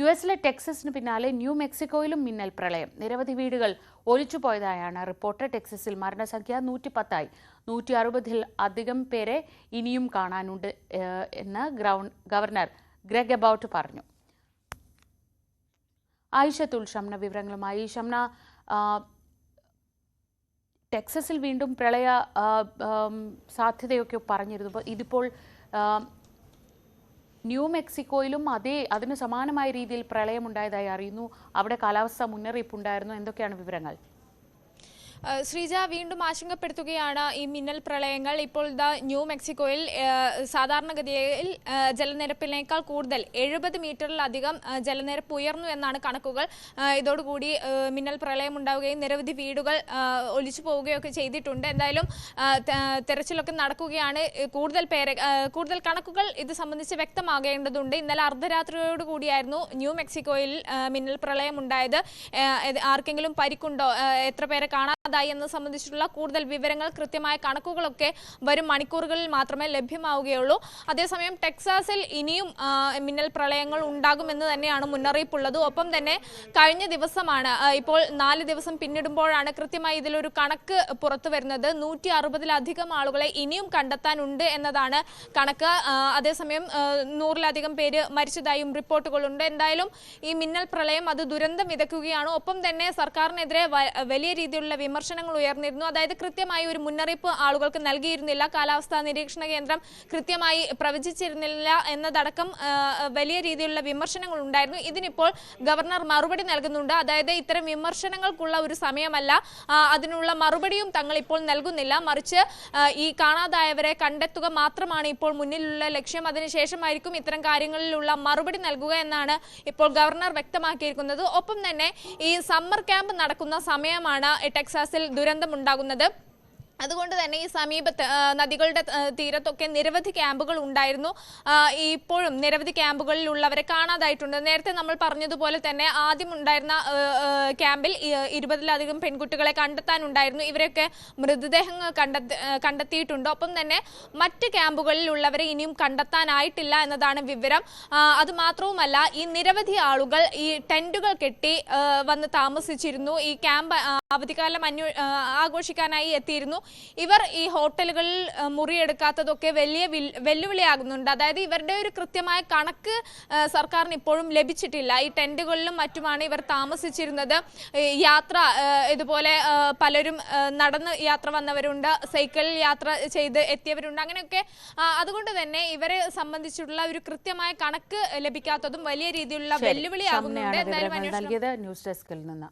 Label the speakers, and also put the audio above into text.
Speaker 1: U എസിലെ ടെക്സസിന് പിന്നാലെ new മെക്സിക്കോയിലും മിന്നൽ പ്രളയം. നിരവധി വീടുകൾ ഒലിച്ചുപോയതായാണ് റിപ്പോർട്ട്. ടെക്സസിൽ മരണസംഖ്യ നൂറ്റി പത്തായി നൂറ്റി അറുപതിൽ അധികം പേരെ ഇനിയും കാണാനുണ്ട് എന്ന് ഗവർണർ ഗ്രെഗ് എബൌട്ട് പറഞ്ഞു. ആയിഷത്തുൽ ഷംന വിവരങ്ങളുമായി. ഷംന ടെക്സസിൽ വീണ്ടും പ്രളയ സാധ്യതയൊക്കെ പറഞ്ഞിരുന്നു. ഇതിപ്പോൾ ന്യൂ മെക്സിക്കോയിലും അതേ അതിന് സമാനമായ രീതിയിൽ പ്രളയമുണ്ടായതായി അറിയുന്നു. അവിടെ കാലാവസ്ഥാ മുന്നറിയിപ്പ് ഉണ്ടായിരുന്നു എന്തൊക്കെയാണ് വിവരങ്ങൾ?
Speaker 2: ശ്രീജ വീണ്ടും ആശങ്കപ്പെടുത്തുകയാണ് ഈ മിന്നൽ പ്രളയങ്ങൾ. ഇപ്പോൾ ദ ന്യൂ മെക്സിക്കോയിൽ സാധാരണഗതിയിൽ ജലനിരപ്പിനേക്കാൾ കൂടുതൽ എഴുപത് മീറ്ററിലധികം ജലനിരപ്പ് ഉയർന്നു എന്നാണ് കണക്കുകൾ. ഇതോടുകൂടി മിന്നൽ പ്രളയം ഉണ്ടാവുകയും നിരവധി വീടുകൾ ഒലിച്ചു പോവുകയൊക്കെ ചെയ്തിട്ടുണ്ട്. എന്തായാലും തെരച്ചിലൊക്കെ നടക്കുകയാണ്. കൂടുതൽ പേരെ കൂടുതൽ കണക്കുകൾ ഇത് സംബന്ധിച്ച് വ്യക്തമാകേണ്ടതുണ്ട്. ഇന്നലെ അർദ്ധരാത്രിയോട് കൂടിയായിരുന്നു ന്യൂ മെക്സിക്കോയിൽ മിന്നൽ പ്രളയം ഉണ്ടായത് ആർക്കെങ്കിലും പരിക്കുണ്ടോ? എത്ര പേരെ കാണാതായി എന്നത് സംബന്ധിച്ചിട്ടുള്ള കൂടുതൽ വിവരങ്ങൾ കൃത്യമായ കണക്കുകളൊക്കെ വരും മണിക്കൂറുകളിൽ മാത്രമേ ലഭ്യമാവുകയുള്ളൂ. അതേസമയം ടെക്സാസിൽ ഇനിയും മിന്നൽ പ്രളയങ്ങൾ ഉണ്ടാകുമെന്ന് തന്നെയാണ് മുന്നറിയിപ്പുള്ളത്. ഒപ്പം തന്നെ കഴിഞ്ഞ ദിവസമാണ് ഇപ്പോൾ നാല് ദിവസം പിന്നിടുമ്പോഴാണ് കൃത്യമായി ഇതിലൊരു കണക്ക് പുറത്തു വരുന്നത്. നൂറ്റി അറുപതിലധികം ആളുകളെ ഇനിയും കണ്ടെത്താനുണ്ട് എന്നതാണ് കണക്ക്. അതേസമയം നൂറിലധികം പേര് മരിച്ചതായും റിപ്പോർട്ടുകളുണ്ട്. എന്തായാലും ഈ മിന്നൽ പ്രളയം അത് ദുരന്തം വിതയ്ക്കുകയാണ്. ഒപ്പം തന്നെ സർക്കാരിനെതിരെ വലിയ രീതിയിലുള്ള വിമർശനങ്ങൾ ഉയർന്നിരുന്നു. അതായത് കൃത്യമായി ഒരു മുന്നറിയിപ്പ് ആളുകൾക്ക് നൽകിയിരുന്നില്ല. കാലാവസ്ഥാ നിരീക്ഷണ കേന്ദ്രം കൃത്യമായി പ്രവചിച്ചിരുന്നില്ല എന്നതടക്കം വലിയ രീതിയിലുള്ള വിമർശനങ്ങൾ ഉണ്ടായിരുന്നു. ഇതിനിപ്പോൾ ഗവർണർ മറുപടി നൽകുന്നുണ്ട്. അതായത് ഇത്തരം വിമർശനങ്ങൾക്കുള്ള ഒരു സമയമല്ല. അതിനുള്ള മറുപടിയും തങ്ങൾ ഇപ്പോൾ നൽകുന്നില്ല. മറിച്ച് ഈ കാണാതായവരെ കണ്ടെത്തുക മാത്രമാണ് ഇപ്പോൾ മുന്നിലുള്ള ലക്ഷ്യം. അതിനുശേഷമായിരിക്കും ഇത്തരം കാര്യങ്ങളിലുള്ള മറുപടി നൽകുക എന്നാണ് ഇപ്പോൾ ഗവർണർ വ്യക്തമാക്കിയിരിക്കുന്നത്. ഒപ്പം തന്നെ ഈ സമ്മർ ക്യാമ്പ് നടക്കുന്ന സമയമാണ് ടെക്സാസിൽ ദുരന്തമുണ്ടാകുന്നത് അതുകൊണ്ട് തന്നെ ഈ സമീപത്ത് നദികളുടെ തീരത്തൊക്കെ നിരവധി ക്യാമ്പുകൾ ഉണ്ടായിരുന്നു. ഇപ്പോഴും നിരവധി ക്യാമ്പുകളിലുള്ളവരെ കാണാതായിട്ടുണ്ട്. നേരത്തെ നമ്മൾ പറഞ്ഞതുപോലെ തന്നെ ആദ്യം ഉണ്ടായിരുന്ന ക്യാമ്പിൽ ഇരുപതിലധികം പെൺകുട്ടികളെ കണ്ടെത്താനുണ്ടായിരുന്നു. ഇവരൊക്കെ മൃതദേഹങ്ങൾ കണ്ടെത്തി കണ്ടെത്തിയിട്ടുണ്ട്. ഒപ്പം തന്നെ മറ്റ് ക്യാമ്പുകളിലുള്ളവരെ ഇനിയും കണ്ടെത്താനായിട്ടില്ല എന്നതാണ് വിവരം. അതുമാത്രവുമല്ല അത് മാത്രവുമല്ല ഈ നിരവധി ആളുകൾ ഈ ടെന്റുകൾ കെട്ടി വന്ന് താമസിച്ചിരുന്നു. ഈ ക്യാമ്പ് അവധിക്കാലം അന്വേ ആഘോഷിക്കാനായി എത്തിയിരുന്നു. ഇവർ ഈ ഹോട്ടലുകളിൽ മുറിയെടുക്കാത്തതൊക്കെ വലിയ വെല്ലുവിളിയാകുന്നുണ്ട്. അതായത് ഇവരുടെ ഒരു കൃത്യമായ കണക്ക് സർക്കാരിന് ഇപ്പോഴും ലഭിച്ചിട്ടില്ല. ഈ ടെന്റുകളിലും മറ്റുമാണ് ഇവർ താമസിച്ചിരുന്നത്. യാത്ര ഇതുപോലെ പലരും നടന്ന് യാത്ര വന്നവരുണ്ട് സൈക്കിളിൽ യാത്ര ചെയ്ത് എത്തിയവരുണ്ട്. അങ്ങനെയൊക്കെ അതുകൊണ്ട് തന്നെ ഇവരെ സംബന്ധിച്ചിട്ടുള്ള ഒരു കൃത്യമായ കണക്ക് ലഭിക്കാത്തതും വലിയ രീതിയിലുള്ള വെല്ലുവിളിയാകുന്നുണ്ട്. എന്തായാലും
Speaker 1: ന്യൂസ് ഡെസ്കിൽ നിന്ന്.